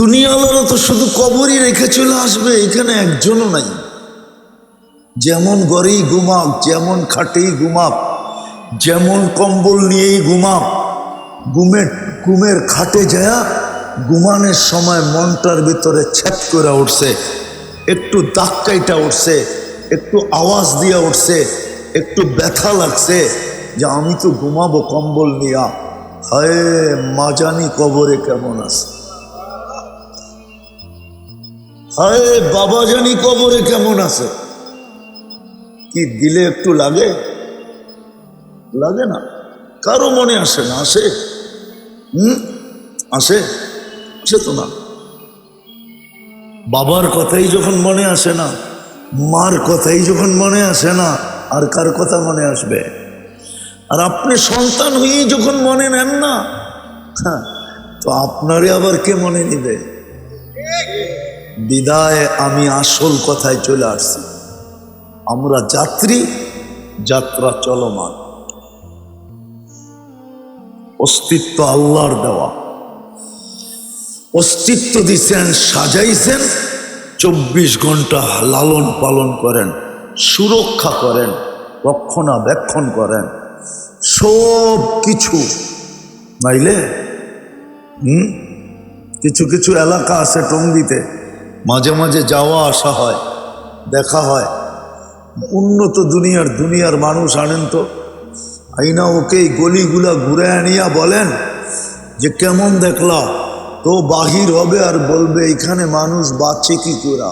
দুনিয়াওয়ালারা তো শুধু কবরই রেখে চলে আসবে, এখানে একজনও নাই। যেমন গড়েই ঘুমাক, যেমন খাটেই ঘুমাক, যেমন কম্বল নিয়েই ঘুমাক, ঘুমের ঘুমের খাটে যায় ঘুমানোর সময় মনটার ভিতরে ছ্যাপ করে উঠছে, একটু দাক্কাইটা উঠছে, একটু আওয়াজ দিয়ে উঠছে, একটু ব্যথা লাগছে যে আমি তো ঘুমাবো কম্বল নিয়া। হায়, মাজানি কবরে কেমন আছে। হায় বাবা জানি কবরে কেমন আছে। কি দিলে একটু লাগে? লাগে না। কারও মনে আসে না। আসে? হুম? আসে? আসে তো না। বাবার কথাই যখন মনে আসে না, মার কথাই যখন মনে আসে না, আর কার কথা মনে আসবে? আর আপনি সন্তান হয়েই যখন মনে নেন না হ্যাঁ তো আপনারে আবার কে মনে নিবে? বিদায় আমি আসল কথায় চলে আসছি। আমরা যাত্রী, যাত্রা চলমান। অস্তিত্ব আল্লাহর দেওয়া। অস্তিত্ব দিচ্ছেন সাজাইছেন, চব্বিশ ঘণ্টা লালন পালন করেন, সুরক্ষা করেন, রক্ষণাবেক্ষণ করেন। সব কিছু। নাইলে, হুম? কিছু কিছু এলাকা আছে টঙ্গিতে। মাঝে মাঝে যাওয়া, আসা হয়, দেখা হয়। উন্নত দুনিয়ার দুনিয়ার মানুষ আনেন তো। আইনা ওকে এই গলিগুলা ঘুরে আনিয়া বলেন যে, কেমন দেখলা? তো বাহির হবে আর বলবে, এখানে মানুষ বাঁচে কি করা?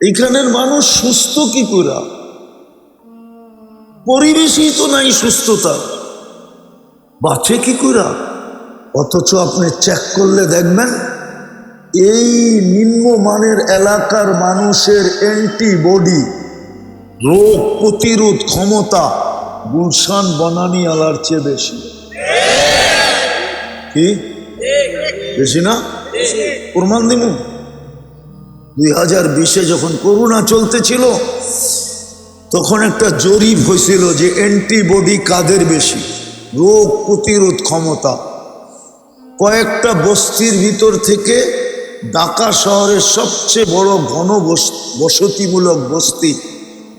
এইখানের মানুষ সুস্থ কি করা? পরিবেশই তো নাই সুস্থতা বাঁচে কি করা? অথচ আপনি চেক করলে দেখবেন, এই নিম্নমানের এলাকার মানুষের অ্যান্টিবডি রোগ প্রতিরোধ ক্ষমতা গুলশান বনানি আলার চেয়ে বেশি। কি? বেশি না? প্রমাণ দিব দুই হাজার বিশে যখন করোনা চলতেছিল, তখন একটা জরিপ হয়েছিল যে অ্যান্টিবডি কাদের বেশি? রোগ প্রতিরোধ ক্ষমতা। কয়েকটা বস্তির ভিতর থেকে ঢাকা শহরের সবচেয়ে বড় ঘন বস- বসতিমূলক বস্তি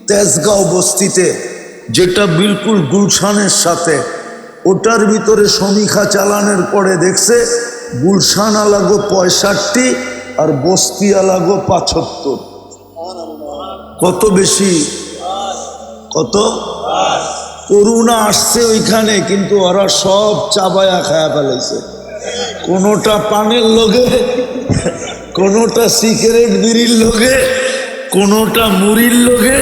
তেজগাঁও বস্তিতে, যেটা বিলকুল গুলশানের সাথে। ওটার ভিতরে সমীক্ষা চালানোর পরে দেখছে গুলশান আলাগো পঁয়ষট্টি আর বস্তি আলাগো পাঁচাত্তর। কত বেশি? কত? করুণা আসছে ওইখানে, কিন্তু ওরা সব চাবায়া খায়া ফেলেছে কোনোটা পানের লোকে কোনোটা সিগারেট বিড়ির লোকে কোনোটা মুড়ির লোকে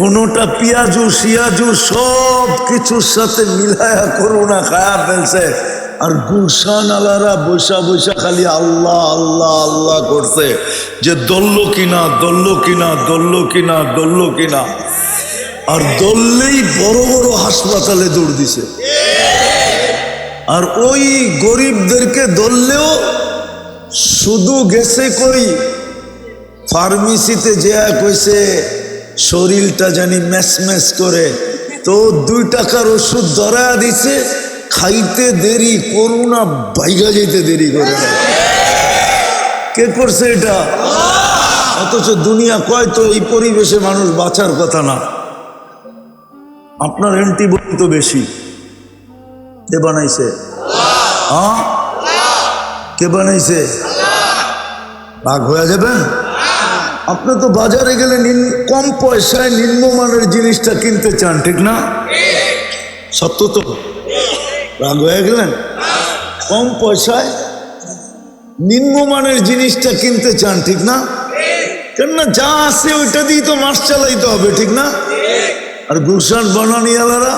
কোনোটা পিয়াজু শিয়াজু সব কিছুর সাথে মিলায়া করুণা খায়া ফেলছে। আর গুলশান আলারা বৈশা বৈশা খালি আল্লাহ আল্লাহ আল্লাহ করছে। যে দল্ল কিনা দল্ল কিনা দল্ল কিনা দল্ল কিনা। আর দললেই বড় বড় হাসপাতালে দৌড় দিছে। আর ওই গরিবদেরকে ধরলেও শুধু গেছে কই? ফার্মেসিতে যে কইছে, শরীরটা জানি ম্যাচ ম্যাচ করে। তো দুই টাকার ওষুধ ধরা দিছে, খাইতে দেরি করুণা বাইগা যেতে দেরি করে কে করছে এটা? অথচ দুনিয়া কয় তো, এই পরিবেশে মানুষ বাঁচার কথা না। আপনার অ্যান্টিবডি তো বেশি। কে বানাইছে? কে বানাইছে? রাগ হয়ে যাবেন আপনি তো বাজারে গেলে কম পয়সায় নিম্নমানের জিনিসটা কিনতে চান, ঠিক না? সত্য তো? রাগ হয়ে গেলেন? কম পয়সায় নিম্নমানের জিনিসটা কিনতে চান, ঠিক না? কেননা যা আছে ওইটা দিয়ে তো মাস চালাইতে হবে, ঠিক না? আর গুলশান বনানিয়ালারা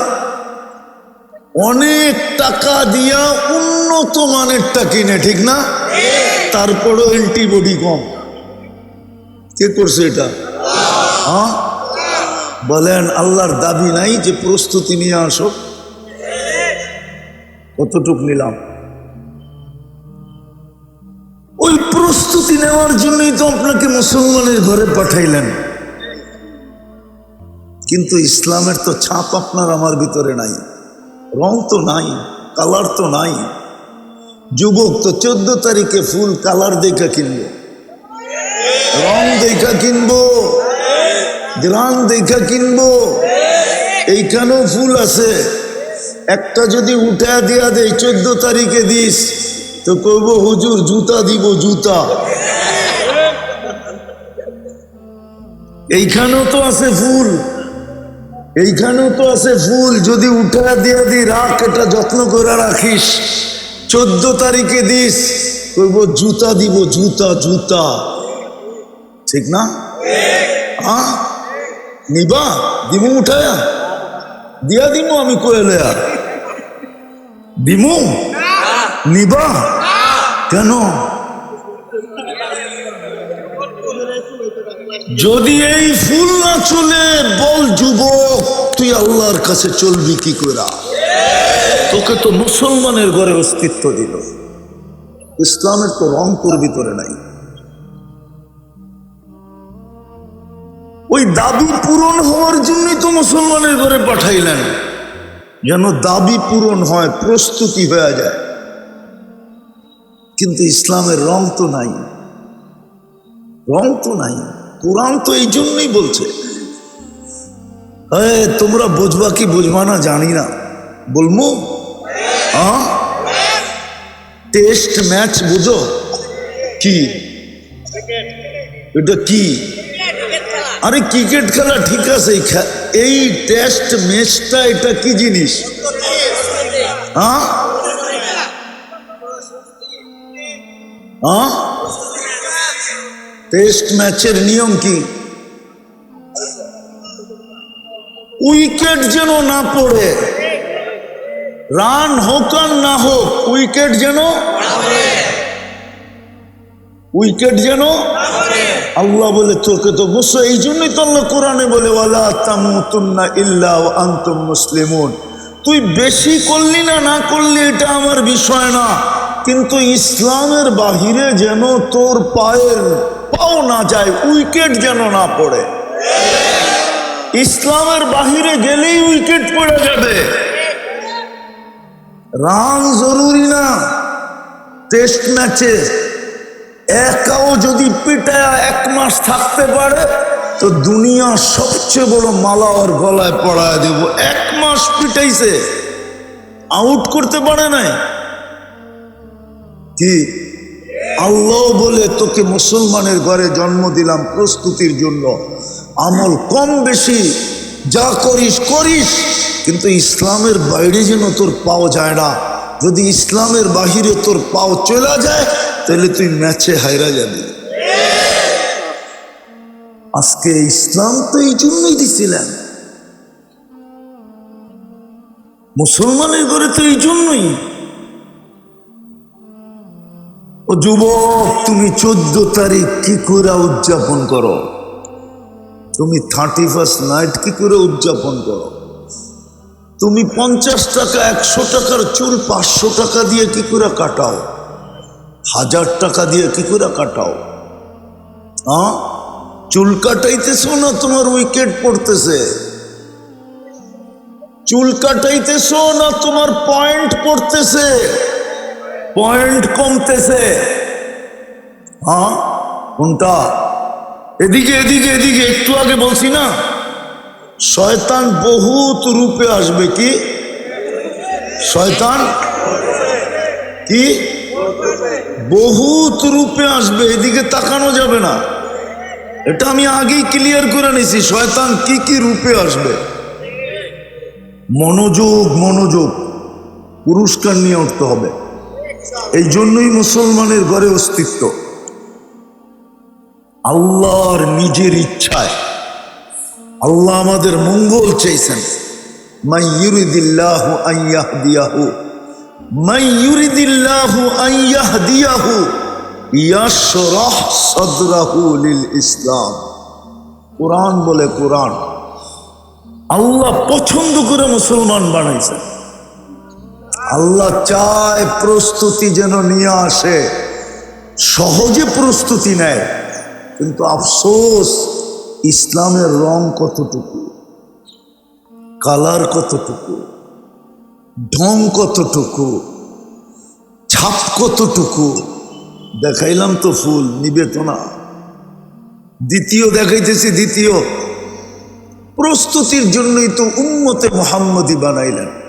অনেক টাকা দিয়া উন্নত মানেরটা কিনে, ঠিক না? তারপরও অ্যান্টিবডি কম। কে করছে এটা? হ্যাঁ? বলেন, আল্লাহর দাবি নাই যে প্রস্তুতি নিয়ে আসো। কতটুক নিলাম? ওই প্রস্তুতি নেওয়ার জন্যই তো আপনাকে মুসলমানের ঘরে পাঠাইলেন। কিন্তু ইসলামের তো ছাপ আপনার আমার ভিতরে নাই। রং তো নাই, কালার তো নাই। যুবক তো চোদ্দ তারিখে ফুল কালার দেখা কিনবো রং দেখা কিনবো গ্রাম দেখা কিনবো। এইখানেও ফুল আছে। একটা যদি উঠা দেয়া দেয় চোদ্দ তারিখে দিস, তো কইব, হুজুর, জুতা দিব, জুতা। এইখানেও তো আছে ফুল। এইখানেও তো আছে ফুল যদি উঠা দিয়া দি রাখ এটা যত্ন করে রাখিস। চোদ্দ তারিখে দিস কইব জুতা দিব জুতা জুতা। ঠিক না? আ? নিবা? দিমু উঠায়া? দিয়া দিমু আমি কইলে আর। দিমু? নিবা? কেন? যদি এই ফুল না চলে, বল যুবক, তুই আল্লাহর কাছে চলবি কি করা? তোকে তো মুসলমানের ঘরে অস্তিত্ব দিল। ইসলামের তো রং তোর ভিতরে নাই। ওই দাবি পূরণ হওয়ার জন্যই তো মুসলমানের ঘরে পাঠাইলেন। যেন দাবি পূরণ হয়, প্রস্তুতি হয়ে যায়। কিন্তু ইসলামের রং তো নাই। রং তো নাই। কোরআন তো এই জন্যই বলছে। তোমরা বুঝবা কি বুঝবা না জানি না। বলব টেস্ট ম্যাচ বুঝো। কি? এটা কি? আরে ক্রিকেট খেলা ঠিক আছে, এই টেস্ট ম্যাচটা এটা কি জিনিস? হ্যাঁ হ্যাঁ টেস্ট ম্যাচের নিয়ম কি? উইকেট যেন না পড়ে, রান হোক আর না হোক, উইকেট যেন উইকেট যেন আল্লাহ বলে, তোকে তো বসো, এই জন্যই তো আল্লাহ কোরআনে বলে, ওয়ালা তামুতুন্না ইল্লা মুসলিমুন। তুই বেশি করলি না না করলি, এটা আমার বিষয় না। কিন্তু ইসলামের বাহিরে যেন তোর পায়ের পাও না যায়, উইকেট যেন না পড়ে। ইসলামের বাহিরে গেলেই উইকেট পড়ে যাবে। রান জরুরি না। টেস্ট ম্যাচে একাও যদি পিটায় এক মাস থাকতে পারে, তো দুনিয়ার সবচেয়ে বড় মালা ওর গলায় পড়ায় দেব। এক মাস পিটাইছে। আউট করতে পারে নাই। কি? আল্লাহ বলে, তোকে মুসলমানের ঘরে জন্ম দিলাম প্রস্তুতির জন্য। আমল কম বেশি, যা করিস করিস। কিন্তু ইসলামের বাইরে যেন তোর পাও যায় না। যদি ইসলামের বাহিরে তোর পাও চলে যায়, তাহলে তুই ম্যাচে হাইরা যাবি। আজকে ইসলাম তো এই জন্যই দিছিলেন। মুসলমানের ঘরে তো এই জন্যই। ও যুবক, তুমি চোদ্দ তারিখ কি করে উদযাপন করো। তুমি থার্টি ফার্স্ট নাইট কি করে উদযাপন করো। তুমি পঞ্চাশ টাকা, একশো টাকার চুল, পাঁচশো টাকা দিয়ে কি করে কাটাও। হাজার টাকা দিয়ে কি করে কাটাও। হ্যাঁ চুল কাটাইতেছো না তোমার উইকেট পড়তেছে? চুল কাটাইতেছো না তোমার পয়েন্ট পড়তেছে? পয়েন্ট কমতেছে। হ্যাঁ? কোনটা? এদিকে এদিকে এদিকে, একটু আগে বলছি না? শয়তান বহুত রূপে আসবে কি? শয়তান? কি? বহুত রূপে আসবে, এদিকে তাকানো যাবে না। এটা আমি আগেই ক্লিয়ার করে নিছি শয়তান কি কি রূপে আসবে? মনোযোগ মনোযোগ। পুরস্কার নিয়ে উঠতে হবে। এই জন্যই মুসলমানের ঘরে অস্তিত্ব। আল্লাহর নিজের ইচ্ছায়। আল্লাহ আমাদের মঙ্গল লিল ইসলাম। কোরআন বলে কোরআন। আল্লাহ পছন্দ করে মুসলমান বানাইছেন। আল্লাহ চায় প্রস্তুতি যেন নিয়ে আসে। সহজে প্রস্তুতি নেয়। কিন্তু আফসোস, ইসলামের রং কতটুকু? কালার কতটুকু? ঢং কতটুকু? ছাপ কতটুকু? দেখাইলাম তো ফুল নিবে তো না দ্বিতীয় দেখাইতেছি, দ্বিতীয়। প্রস্তুতির জন্যই তো উন্মতে মোহাম্মদী বানাইলেন।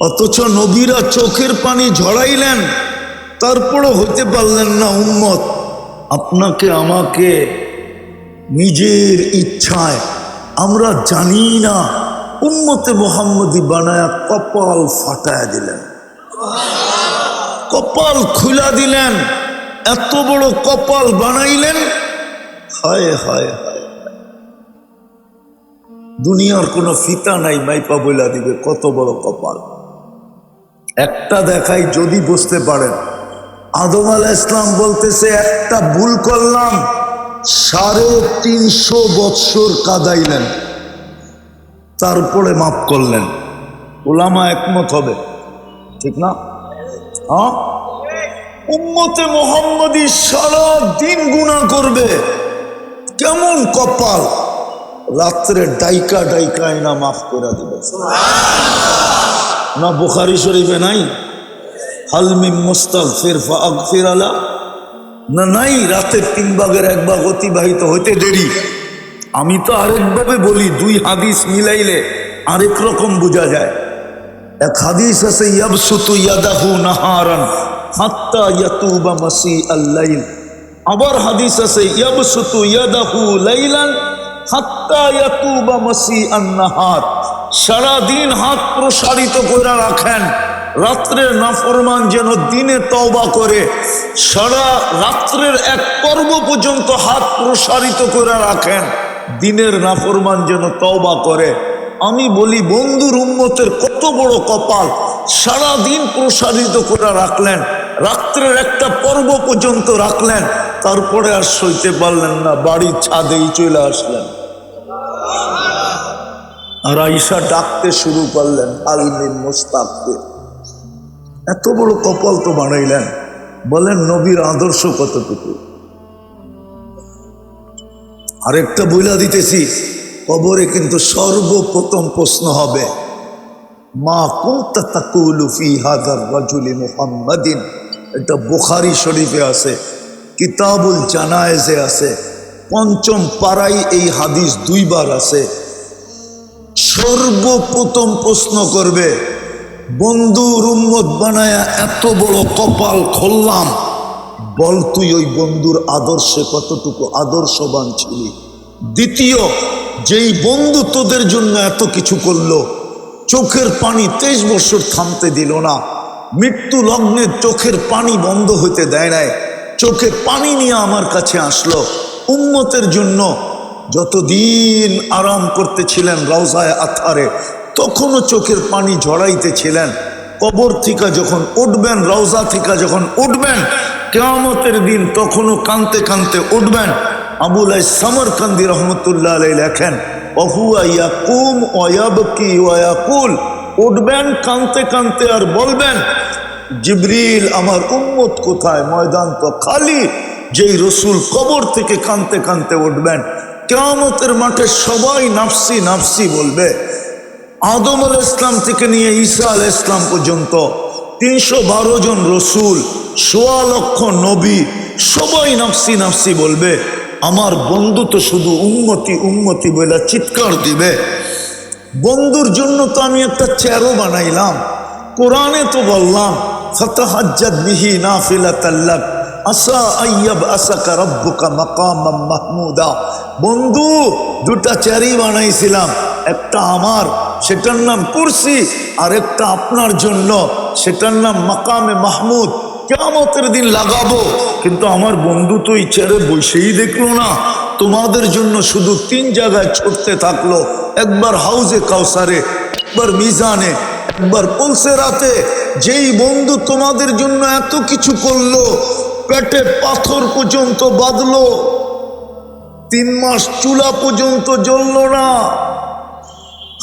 অথচ নবীরা চোখের পানি ঝড়াইলেন তারপরও হতে পারলেন না উম্মত। আপনাকে, আমাকে নিজের ইচ্ছায় আমরা জানি না, উম্মতে মোহাম্মদী বানায়া কপাল ফাটায় দিলেন। কপাল খুলা দিলেন, এত বড় কপাল বানাইলেন। হায় হায় হায়। দুনিয়ার কোনো ফিতা নাই, মাইপা বইলা দিবে, কত বড় কপাল। একটা দেখাই যদি বুঝতে পারেন। আদম আল ইসলাম বলতেছে, একটা ভুল করলাম, সাড়ে তিনশো বৎসর কাদাইলেন। তারপরে মাফ করলেন। ওলামা একমত হবে। ঠিক না? হ্যাঁ? উম্মতে মোহাম্মদী সারা দিন গুণা করবে। কেমন কপাল? রাত্রে ডাইকা ডাইকা না মাফ করে দিবে। না বুখারি শরীফে নাই? হালমি মুস্তাক ফিরফা আকফির আলা না নাই, রাতের তিন ভাগের এক ভাগ অতিবাহিত হইতে দেরি। আমি তো আরেকভাবে বলি, দুই হাদিস মিলাইলে আরেক রকম বোঝা যায়। এক হাদিস আছে, ইয়াবসুতু ইয়াদাহু নাহারান হাত্তা ইয়াতুবা মাসি আল্লাইল আবার হাদিস আছে, ইয়াবসুতু ইয়াদাহু লাইলান হাত্তা ইয়াতুবা মাসি আন-নাহার সারা হাত প্রসারিত করে রাখেন। রাত্রের নাফরমান যেন দিনে তওবা করে, সারা রাত্রের এক পর্ব পর্যন্ত হাত প্রসারিত করে রাখেন। দিনের নাফরমান যেন তওবা করে। আমি বলি, বন্ধুর উন্মতের কত বড় কপাল। সারা দিন প্রসারিত করে রাখলেন। রাত্রের একটা পর্ব পর্যন্ত রাখলেন, তারপরে আর সইতে পারলেন না, বাড়ির ছাদেই চলে আসলেন। আর আইসা ডাকতে শুরু করলেন, আলমিন মোস্তাককে। এত বড় কপাল তো বানাইলেন, বলেন নবীর আদর্শ কতটুকু? আরেকটা বইলা দিতেছি, কবরে কিন্তু সর্বপ্রথম প্রশ্ন হবে, মা কুন্তা তাকুলু ফি হাদার রাজুলি মুহাম্মাদিন? এটা বুখারি শরীফে আছে, কিতাবুল জানায়েজে আছে, পঞ্চম পাড়াই এই হাদিস দুইবার আছে। সর্বপ্রথম প্রশ্ন করবে বন্ধু রুম্মত বানায়া এত বড় কপাল খুললাম, বল তুই ওই বন্ধুর আদর্শে কতটুকু আদর্শবান ছিলি? দ্বিতীয়, যেই বন্ধু তোদের জন্য এত কিছু করল, চোখের পানি তেইশ বছর থামতে দিল না মৃত্যু লগ্নে চোখের পানি বন্ধ হইতে দেয় নাই। চোখে পানি নিয়ে আমার কাছে আসলো। উন্মতের জন্য যতদিন আরাম করতেছিলেন রওজায় আথারে, তখনও চোখের পানি ঝড়াইতেছিলেন কবর থেকে যখন উঠবেন, রওজা থেকে যখন উঠবেন, কেয়ামতের দিন তখনও কানতে কানতে উঠবেন। আবুল সামরকান্দি রহমতুল্লাহ আলাই লেখেন, অহুয়া ইয়াকুম ওয়াবকি ওয়াকুল উঠবেন, কানতে কানতে আর বলবেন, জিবরিল, আমার উম্মত কোথায়? ময়দান তো খালি। যেই রসুল কবর থেকে কানতে কানতে উঠবেন, কেয়ামতের মাঠে সবাই নাফসি নাফসি বলবে, আদম আল ইসলাম থেকে নিয়ে ঈসা আল ইসলাম পর্যন্ত তিনশো বারো জন রসুল, সোয়া লক্ষ নবী, সবাই নাফসি নাফসি বলবে, আমার বন্ধু তো শুধু উন্মতি উন্মতি বলে চিৎকার দিবে। বন্ধুর জন্য তো আমি একটা চেয়ারও বানাইলাম। কোরআনে তো বললাম বন্ধু, দুটা চেয়ারই বানাইছিলাম, একটা আমার, সেটার নাম কুরসি, আর একটা আপনার জন্য, সেটার নাম মাকামে মাহমুদ। কেমতের দিন লাগাবো, কিন্তু আমার বন্ধু তো এই চেয়ারে বসেই দেখল না। তোমাদের জন্য শুধু তিন জায়গায় ছুটতে থাকল। একবার হাউজে কাউসারে, একবার মিজানে, একবার পলসে রাতে। যেই বন্ধু তোমাদের জন্য এত কিছু করল, পেটে পাথর পর্যন্ত বাঁধলো। তিন মাস চুলা পর্যন্ত জ্বলল না।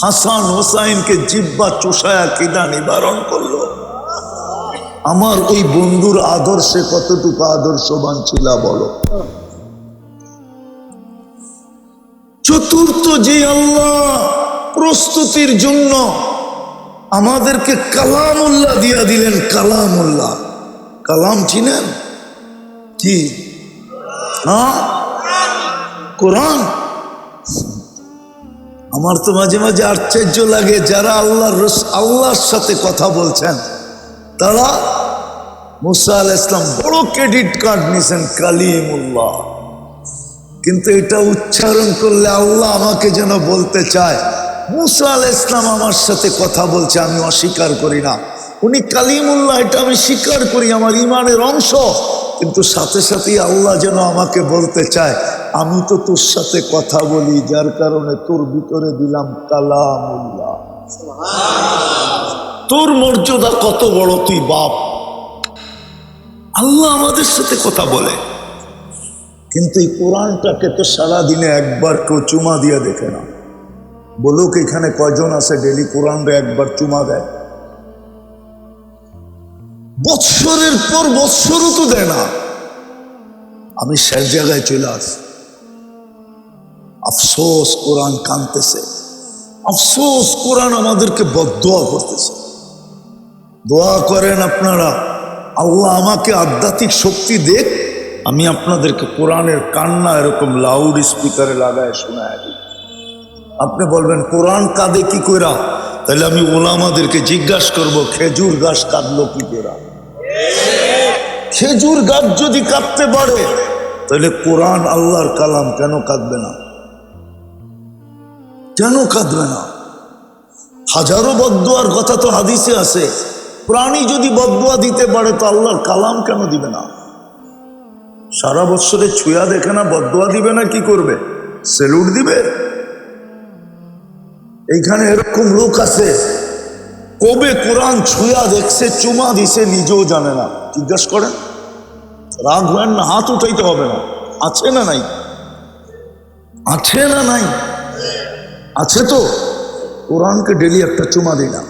হাসান হোসাইনকে জিব্বা চোষায়া কিনা নিবারণ করল। আমার ওই বন্ধুর আদর্শে কতটুকু আদর্শবান ছিল বলো? চতুর্থ যে আল্লাহ প্রস্তুতির জন্য আমাদেরকে কালামুল্লাহ দিয়া দিলেন, কালামুল্লাহ। কালাম চিনেন? কি? হ্যাঁ? কোরআন? আমার তো মাঝে মাঝে আশ্চর্য লাগে যারা আল্লাহর আল্লাহর সাথে কথা বলছেন। তারা মুসা আল ইসলাম বড় ক্রেডিট কার্ড নিছেন কালিমুল্লাহ। কিন্তু এটা উচ্চারণ করলে আল্লাহ আমাকে যেন বলতে চায় মুসা আল ইসলাম আমার সাথে কথা বলছে আমি অস্বীকার করি না। উনি কালিমুল্লাহ এটা আমি স্বীকার করি আমার ইমানের অংশ। কিন্তু সাথে সাথেই আল্লাহ যেন আমাকে বলতে চায় আমি তো তোর সাথে কথা বলি যার কারণে তোর ভিতরে দিলাম কালামুল্লাহ। তোর মর্যাদা কত বড় তুই বাপ। আল্লাহ আমাদের সাথে কথা বলে। কিন্তু এই কোরআনটাকে তো সারাদিনে একবার কেউ চুমা দিয়ে দেখে না। বলুক এখানে কয়জন আছে ডেলি কোরআনটা একবার চুমা দেয়। বৎসরের পর বৎসরও তো দেয় না। আমি শেষ জায়গায় চলে আসি। আফসোস, কোরআন কানতেছে। আফসোস, কোরআন আমাদেরকে বদোয়া করতেছে। দোয়া করেন আপনারা। আল্লাহ আমাকে আধ্যাত্মিক শক্তি দেখ আমি আপনাদেরকে কোরআনের কান্না এরকম লাউড স্পিকারে লাগায় শোনায় দিই। আপনি বলবেন, কোরআন কাঁদে কি কইরা? তাহলে আমি ওলামাদেরকে জিজ্ঞাসা করব, খেজুর গাছ কাঁদলো কি কইরা? খেজুর গাছ যদি কাঁদতে পারে, তাহলে কোরআন আল্লাহর কালাম কেন কাঁদবে না? কেন কাঁদবে না? হাজারো বদুয়ার কথা তো হাদিসে আছে। প্রাণী যদি বদুয়া দিতে পারে, তো আল্লাহর কালাম কেন দিবে না? সারা বছরে ছুঁয়া দেখে না বদুয়া দিবে না, কি করবে? সেলুট দিবে? এইখানে এরকম লোক আছে, কবে কোরআন ছুঁয়া দেখছে, চুমা দিছে, নিজেও জানে না। জিজ্ঞাসা করেন? রাগ হয় না, হাত উঠাইতে হবে না। আছে না নাই? আছে না নাই? আছে তো? কোরআনকে ডেলি একটা চুমা দিলাম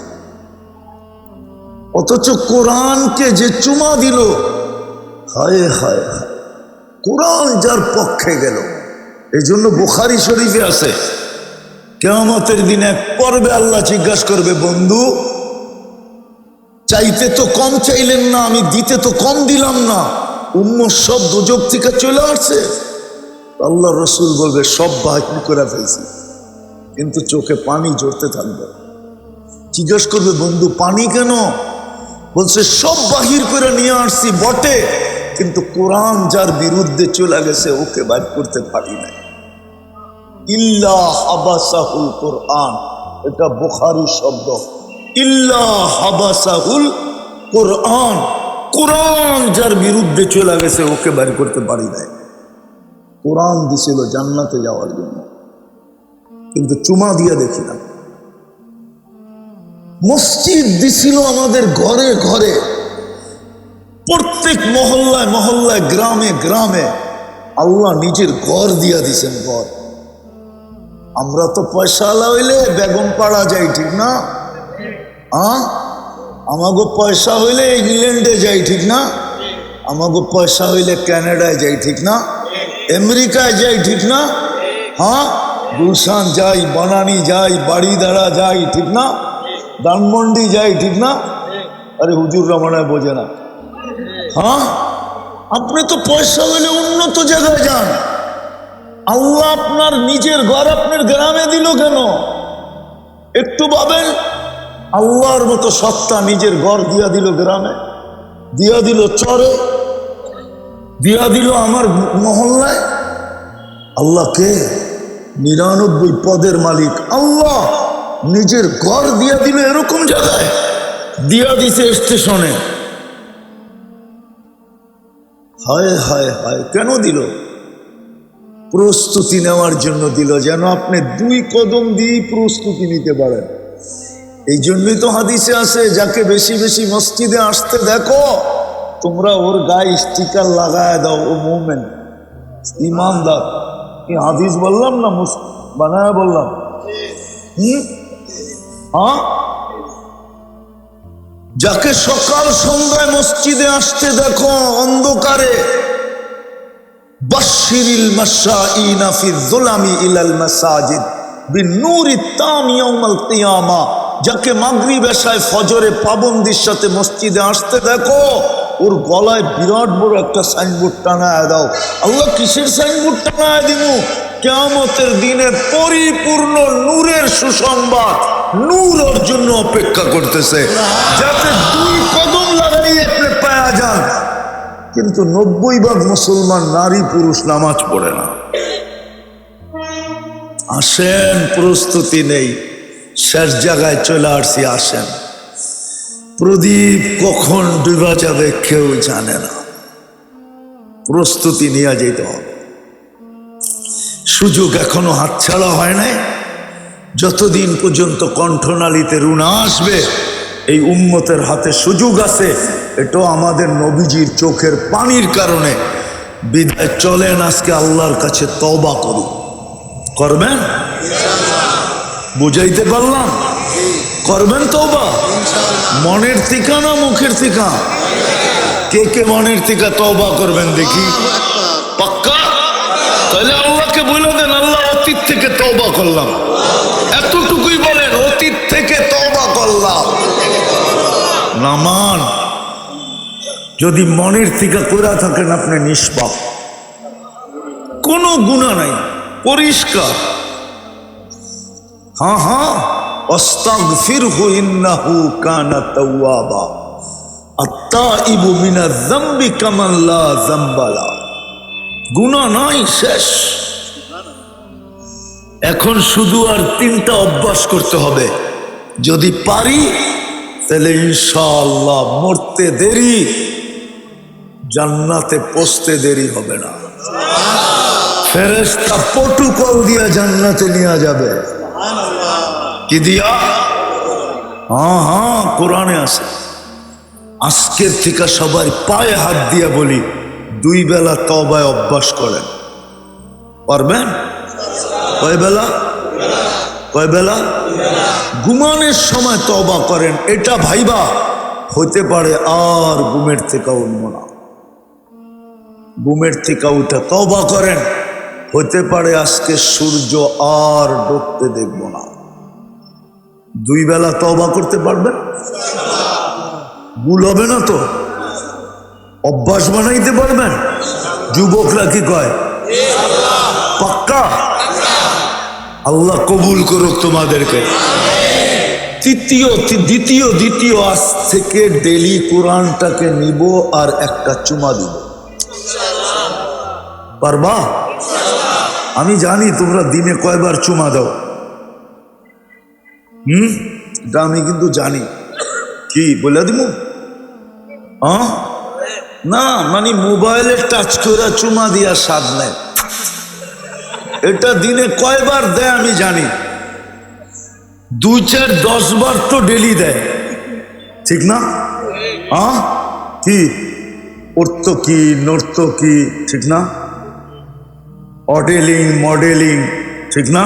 অথচ কোরআনকে যে চুমা দিল, হায় হায় হায়। কোরআন যার পক্ষে গেল। এই জন্য বুখারি শরীফে আছে কেমতের দিনে এক পর্বে আল্লাহ জিজ্ঞাসা করবে, বন্ধু, চাইতে তো কম চাইলেন না, আমি দিতে তো কম দিলাম না উম্ম সব দুযোগ থেকে চলে আসছে। আল্লাহ রসুল বলবে, সব বাহির করে ফেলছি, কিন্তু চোখে পানি জড়তে থাকবে। জিজ্ঞেস করবে, বন্ধু, পানি কেন? বলছে, সব বাহির করে নিয়ে আসছি বটে। কিন্তু কোরআন যার বিরুদ্ধে চলে গেছে, ওকে বাইর করতে পারি নাই। ইল্লা কোরআন, এটা বুখারি শব্দ। কোরআন কোরআন যার বিরুদ্ধে চলে গেছে, ওকে করতে পারি নাই। কোরআন দিছিল জান্নাতে যাওয়ার জন্য। কিন্তু চুমা দিয়ে দেখিলাম মসজিদ দিছিল আমাদের ঘরে ঘরে। প্রত্যেক মহল্লায় মহল্লায়, গ্রামে গ্রামে আল্লাহ নিজের ঘর দিয়া দিছেন ঘর। আমরা তো পয়সা হইলে বেগম পাড়া যাই, ঠিক না? আমাগো পয়সা হইলে ইংল্যান্ডে যাই, ঠিক না? আমাগো পয়সা হইলে কানাডায় যাই, ঠিক না? আমেরিকায় যাই, ঠিক না? হ্যাঁ? গুলশান যাই, বনানি যাই বাড়িদারা যাই, ঠিক না? ধানমন্ডি যাই, ঠিক না? আরে হুজুর রমনায় বোঝে না। হ্যাঁ? আপনি তো পয়সা হইলে উন্নত জায়গায় যান। আল্লাহ আপনার নিজের ঘর আপনার গ্রামে দিল কেন? একটু ভাবেন, আল্লাহর মতো সত্তা নিজের ঘর দিয়া দিল গ্রামে, দিয়া দিল চরে, দিয়া দিল আমার মহল্লায়? আল্লাহ কে? নিরানব্বই পদের মালিক। আল্লাহ নিজের ঘর দিয়া দিল এরকম জায়গায়। দিয়া দিছে স্টেশনে। হায় হায় হায়, কেন দিল? প্রস্তুতি নেওয়ার জন্য দিল যেন আপনি দুই কদম দিয়েই প্রস্তুতি নিতে পারেন। এই জন্যই তো হাদিসে আছে, যাকে বেশি বেশি মসজিদে আসতে দেখো, তোমরা ওর গায়ে স্টিকার লাগায় দাও, ও মুভমেন্ট ইমানদার। কি হাদিস বললাম না মুস, বানায় বললাম। হুম? হ্যাঁ? যাকে সকাল সন্ধ্যায় মসজিদে আসতে দেখো অন্ধকারে। বাশিরিল মাশাইনা ফি যুলামি ইলাল মাসাজিদ যাকে মাগরি বেশায় ফজরে পাবন্দির সাথে মসজিদে আসতে দেখো, ওর গলায় বিরাট বড় একটা সাইনবোর্ড টানায় দাও। আল্লাহ কিসের সাইনবোর্ড টানায় দিব কেয়ামতের দিনে পরিপূর্ণ নূরের সুসংবাদ নূর ওর জন্য অপেক্ষা করতেছে। যাতে দুই কদম লাগাই আপনি পায়া যান। কিন্তু নব্বই ভাগ মুসলমান নারী পুরুষ নামাজ পড়ে না। আসেন, প্রস্তুতি নেই। শেষ জায়গায় চলে আসছি, আসেন। প্রদীপ কখন ডুবা যাবে কেউ জানে না। প্রস্তুতি নিয়ে যেতে হবে। সুযোগ এখনও হাতছাড়া হয় নাই। যতদিন পর্যন্ত কণ্ঠনালীতে রুনা আসবে এই উম্মতের হাতে সুযোগ আছে এটাও আমাদের নবীজির চোখের পানির কারণে। বিদায় চলেন আজকে আল্লাহর কাছে তবা করুন। করবেন? বুঝাইতে পারলাম? করবেন তবা মনের থিকা না মুখের থিকা কে কে মনের থিকা তবা করবেন দেখি। পাক্কা? তাহলে আল্লাহকে বলে দেন আল্লাহ অতীত থেকে তবা করলাম। এতটুকুই বলেন, অতীত থেকে তবা করলাম। নামান যদি মনের থেকে করে থাকেন, আপনি নিষ্পাপ। কোনো গুণা নাই, পরিষ্কার। হ্যাঁ হ্যাঁ অস্তাগফিরহু ইন্নাহু কানা তাওয়াবা। আত্তাইবু মিনাজ যামবি কামান লা যামবা লা গুনাহ নাই, শেষ। এখন শুধু আর তিনটা অভ্যাস করতে হবে। যদি পারি, তাহলে ইনশাআল্লাহ মরতে দেরি, জান্নাতে পৌঁছতে দেরি হবে না। ফেরেস্তা পটুকল দিয়া জান্নাতে নিয়ে যাবে। কি দিয়া? হ্যাঁ হ্যাঁ কোরআনে আছে। আজকের থেকে সবাই পায়ে হাত দিয়া বলি, দুই বেলা তবায় অভ্যাস করেন। পারবেন? কয় বেলা? কয় বেলা? ঘুমানোর সময় তবা করেন, এটা ভাইবা হতে পারে আর ঘুমের থেকে উঠবো না। থেকে উঠে তবা করেন হতে পারে আজকে সূর্য আর ডুবতে দেখব না। দুই বেলা তবা করতে পারবেন? ভুল হবে না তো? অভ্যাস বানাইতে পারবেন? যুবকরা কি কয়? আল্লাহ কবুল করুক তোমাদেরকে। তৃতীয় দ্বিতীয় দ্বিতীয় আজ থেকে ডেলি কোরআনটাকে নিব আর একটা চুমা দিব। পারবা? আমি জানি তোমরা দিনে কয়বার চুমা দাও। হুম? এটা আমি কিন্তু জানি। কি, বলে দিব না মানে মোবাইলে টাচ করে চুমা দিয়া স্বাদ নেয় এটা দিনে কয়বার দেয় আমি জানি। দুই চার দশ বার তো ডেলি দেয়। ঠিক না? কি? উঠত কি নড়ত কি, ঠিক না? অডেলিং মডেলিং ঠিক না?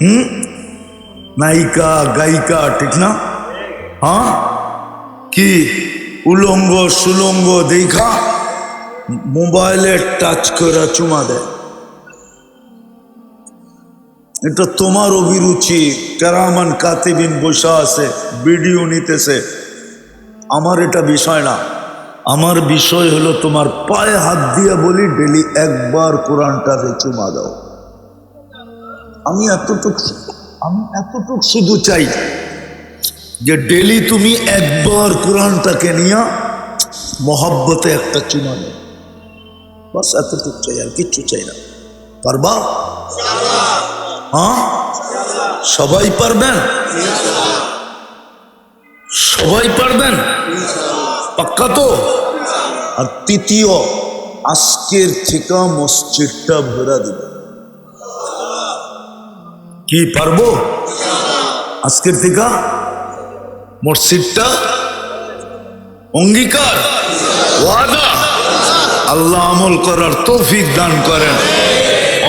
হুম? নায়িকা, গায়িকা, ঠিক না? হ্যাঁ কি? উলঙ্গ, সুলঙ্গ, দেখা? মোবাইলে টাচ করা চুমা দেয়। এটা তোমার অভিরুচি। কেরামান, কাতিবিন বসা আছে ভিডিও নিতেছে। আমার এটা বিষয় না। আমার বিষয় হলো তোমার পায়ে হাত দিয়ে বলি, ডেলি একবার কোরআনটাকে চুমা দাও। আমি এতটুক আমি এতটুক শুধু চাই যে ডেলি তুমি একবার কোরআনটাকে নিয়ে মহাব্বতে একটা চুমা দাও। বাস এতটুক চাই আর কিচ্ছু চাই না। পারবা? সবাই পারবেন? সবাই পারবেন? পাক্কা তো? আর তৃতীয়, আজকের থেকে মসজিদটা ভরা দিব। কি পারব? আজকের থেকে মসজিদটা অঙ্গীকার, ওয়াদা। আল্লাহ আমল করার তৌফিক দান করেন।